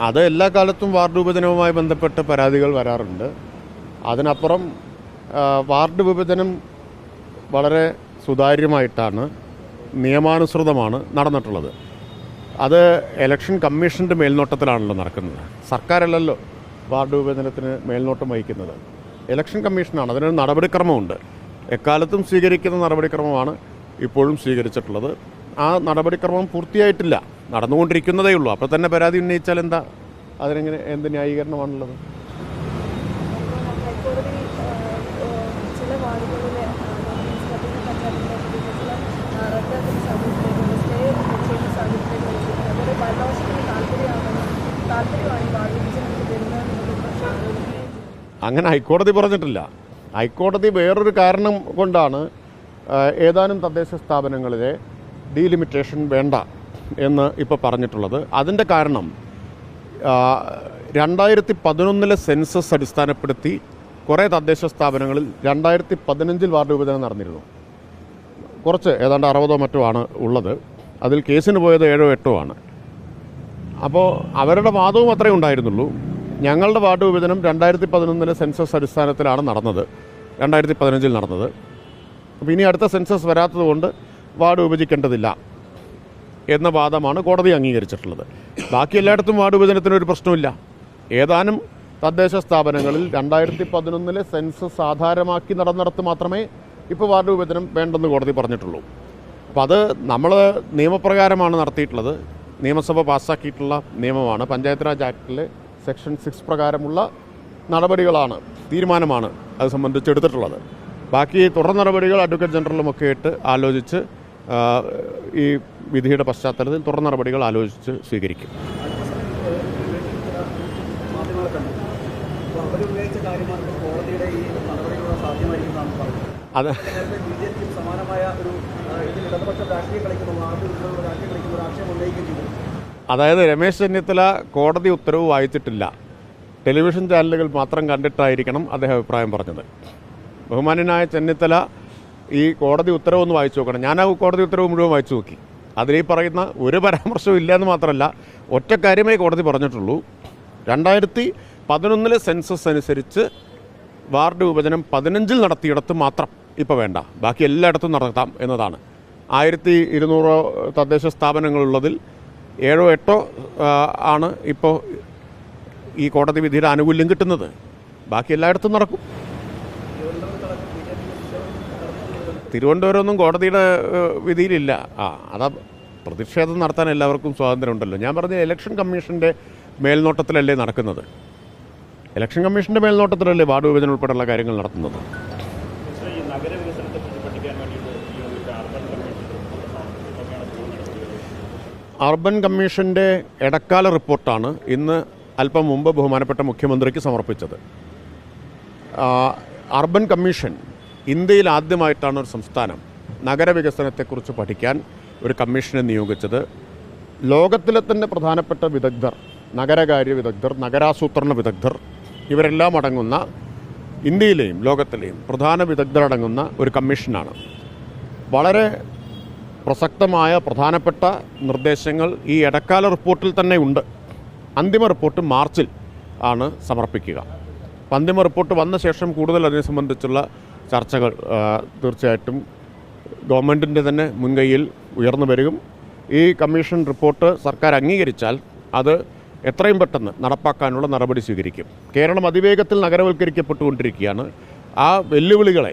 അത് എല്ലാ കാലത്തും വാർഡ് വിഭജനവുമായി ബന്ധപ്പെട്ട് പരാതികൾ വരാറുണ്ട്. അതിനപ്പുറം വാർഡ് വിഭജനം വളരെ സുതാര്യമായിട്ടാണ് നിയമാനുസൃതമാണ് നടന്നിട്ടുള്ളത്. അത് ഇലക്ഷൻ കമ്മീഷന്റെ മേൽനോട്ടത്തിലാണല്ലോ നടക്കുന്നത്. സർക്കാരല്ലല്ലോ വാർഡ് വിഭജനത്തിന് മേൽനോട്ടം വഹിക്കുന്നത്. ഇലക്ഷൻ കമ്മീഷനാണ്. അതിനൊരു നടപടിക്രമമുണ്ട്. എക്കാലത്തും സ്വീകരിക്കുന്ന നടപടിക്രമമാണ് ഇപ്പോഴും സ്വീകരിച്ചിട്ടുള്ളത്. ആ നടപടിക്രമം പൂർത്തിയായിട്ടില്ല. നടന്നുകൊണ്ടിരിക്കുന്നതേ ഉള്ളൂ അപ്പോൾ തന്നെ പരാതി ഉന്നയിച്ചാൽ എന്താ? അതിനെങ്ങനെ എന്ത് ന്യായീകരണമാണുള്ളത്. അങ്ങനെ ഹൈക്കോടതി പറഞ്ഞിട്ടില്ല. ഹൈക്കോടതി വേറൊരു കാരണം കൊണ്ടാണ് ഏതാനും തദ്ദേശ സ്ഥാപനങ്ങളിലെ ഡീലിമിറ്റേഷൻ വേണ്ട. എന്ന് ഇപ്പോൾ പറഞ്ഞിട്ടുള്ളത്. അതിന്റെ കാരണം രണ്ടായിരത്തി പതിനൊന്നിലെ സെൻസസ് അടിസ്ഥാനപ്പെടുത്തി കുറേ തദ്ദേശ സ്ഥാപനങ്ങളിൽ രണ്ടായിരത്തി പതിനഞ്ചിൽ വാർഡ് വിഭജനം നടന്നിരുന്നു. കുറച്ച് ഏതാണ്ട് അറുപതോ മറ്റോ ആണ് ഉള്ളത്. അതിൽ കേസിന് പോയത് ഏഴോ എട്ടോ ആണ്. അപ്പോൾ അവരുടെ വാദവും അത്രേ ഉണ്ടായിരുന്നുള്ളൂ. ഞങ്ങളുടെ വാർഡ് വിഭജനം രണ്ടായിരത്തി പതിനൊന്നിലെ സെൻസസ് അടിസ്ഥാനത്തിലാണ് നടന്നത്. രണ്ടായിരത്തി പതിനഞ്ചിൽ നടന്നത്. അപ്പോൾ ഇനി അടുത്ത സെൻസസ് വരാത്തത് കൊണ്ട് വാർഡ് വിഭജിക്കേണ്ടതില്ല. എന്ന വാദമാണ് കോടതി അംഗീകരിച്ചിട്ടുള്ളത്. ബാക്കി എല്ലായിടത്തും വാർഡ് വിഭജനത്തിന് ഒരു പ്രശ്നമില്ല ഏതാനും തദ്ദേശ സ്ഥാപനങ്ങളിൽ രണ്ടായിരത്തി പതിനൊന്നിലെ സെൻസസ് ആധാരമാക്കി നടന്നിടത്ത് മാത്രമേ ഇപ്പോൾ വാർഡ് വിഭജനം വേണ്ടെന്ന് കോടതി പറഞ്ഞിട്ടുള്ളൂ. അപ്പം അത് നമ്മൾ നിയമപ്രകാരമാണ് നടത്തിയിട്ടുള്ളത്. നിയമസഭ പാസ്സാക്കിയിട്ടുള്ള നിയമമാണ്. പഞ്ചായത്ത് രാജ് ആക്ടിലെ സെക്ഷൻ സിക്സ് പ്രകാരമുള്ള നടപടികളാണ് തീരുമാനമാണ് അത് സംബന്ധിച്ച് എടുത്തിട്ടുള്ളത്. ബാക്കി തുടർ നടപടികൾ അഡ്വക്കേറ്റ് ജനറലുമൊക്കെ ആയിട്ട് ആലോചിച്ച് ഈ വിധിയുടെ പശ്ചാത്തലത്തിൽ തുടർ നടപടികൾ ആലോചിച്ച് സ്വീകരിക്കും. അത് അതായത് രമേശ് ചെന്നിത്തല കോടതി ഉത്തരവ് വായിച്ചിട്ടില്ല. ടെലിവിഷൻ ചാനലുകൾ മാത്രം കണ്ടിട്ടായിരിക്കണം അദ്ദേഹം അഭിപ്രായം പറഞ്ഞത്. ബഹുമാനനായ ചെന്നിത്തല ഈ കോടതി ഉത്തരവ് ഒന്ന് വായിച്ചു നോക്കണം. ഞാൻ ആ കോടതി ഉത്തരവ് മുഴുവൻ വായിച്ചു നോക്കി. അതിൽ ഈ പറയുന്ന ഒരു പരാമർശവും ഇല്ല എന്ന് മാത്രമല്ല ഒറ്റ കാര്യമേ കോടതി പറഞ്ഞിട്ടുള്ളൂ. രണ്ടായിരത്തി പതിനൊന്നിലെ സെൻസസ് അനുസരിച്ച് വാർഡ് വിഭജനം പതിനഞ്ചിൽ നടത്തിയിടത്ത് മാത്രം ഇപ്പോൾ വേണ്ട. ബാക്കി എല്ലായിടത്തും നടത്താം എന്നതാണ്. ആയിരത്തി ഇരുന്നൂറോ തദ്ദേശ സ്ഥാപനങ്ങളുള്ളതിൽ ഏഴോ എട്ടോ ആണ് ഇപ്പോൾ ഈ കോടതി വിധിയുടെ ആനുകൂല്യം കിട്ടുന്നത്. ബാക്കി എല്ലായിടത്തും നടക്കും. തിരുവനന്തപുരം ഒന്നും കോടതിയുടെ വിധിയിലില്ല. ആ അതാ പ്രതിഷേധം നടത്താൻ എല്ലാവർക്കും സ്വാതന്ത്ര്യമുണ്ടല്ലോ. ഞാൻ പറഞ്ഞ ഇലക്ഷൻ കമ്മീഷന്റെ മേൽനോട്ടത്തിലല്ലേ നടക്കുന്നത്? ഇലക്ഷൻ കമ്മീഷന്റെ മേൽനോട്ടത്തിലല്ലേ വാർഡ് വിഭജനം ഉൾപ്പെടെയുള്ള കാര്യങ്ങൾ നടത്തുന്നത്? അർബൻ കമ്മീഷൻ അർബൻ കമ്മീഷന്റെ ഇടക്കാല റിപ്പോർട്ടാണ് ഇന്ന് അല്പം മുമ്പ് ബഹുമാനപ്പെട്ട മുഖ്യമന്ത്രിക്ക് സമർപ്പിച്ചത്. അർബൻ കമ്മീഷൻ ഇന്ത്യയിൽ ആദ്യമായിട്ടാണ് ഒരു സംസ്ഥാനം നഗരവികസനത്തെക്കുറിച്ച് പഠിക്കാൻ ഒരു കമ്മീഷനെ നിയോഗിച്ചത്. ലോകത്തിലെ തന്നെ പ്രധാനപ്പെട്ട വിദഗ്ധർ നഗരകാര്യ വിദഗ്ധർ നഗരാസൂത്രണ വിദഗ്ധർ ഇവരെല്ലാം അടങ്ങുന്ന ഇന്ത്യയിലെയും ലോകത്തിലെയും പ്രധാന വിദഗ്ധരടങ്ങുന്ന ഒരു കമ്മീഷനാണ്. വളരെ പ്രസക്തമായ പ്രധാനപ്പെട്ട നിർദ്ദേശങ്ങൾ ഈ ഇടക്കാല റിപ്പോർട്ടിൽ തന്നെ ഉണ്ട്. അന്തിമ റിപ്പോർട്ട് മാർച്ചിൽ ആണ് സമർപ്പിക്കുക. അന്തിമ റിപ്പോർട്ട് വന്ന ശേഷം കൂടുതൽ അതിനെ സംബന്ധിച്ചുള്ള ചർച്ചകൾ തീർച്ചയായിട്ടും ഗവൺമെന്റിന്റെ തന്നെ മുൻകൈയിൽ ഉയർന്നു വരും ഈ കമ്മീഷൻ റിപ്പോർട്ട് സർക്കാർ അംഗീകരിച്ചാൽ അത് എത്രയും പെട്ടെന്ന് നടപ്പാക്കാനുള്ള നടപടി സ്വീകരിക്കും. കേരളം അതിവേഗത്തിൽ നഗരവൽക്കരിക്കപ്പെട്ടുകൊണ്ടിരിക്കുകയാണ്. ആ വെല്ലുവിളികളെ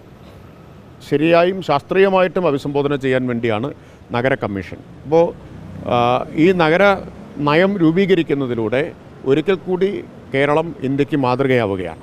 ശരിയായും ശാസ്ത്രീയമായിട്ടും അഭിസംബോധന ചെയ്യാൻ വേണ്ടിയാണ് നഗര കമ്മീഷൻ. അപ്പോൾ ഈ നഗര നയം രൂപീകരിക്കുന്നതിലൂടെ ഒരിക്കൽ കൂടി കേരളം ഇന്ത്യയ്ക്ക് മാതൃകയാവുകയാണ്.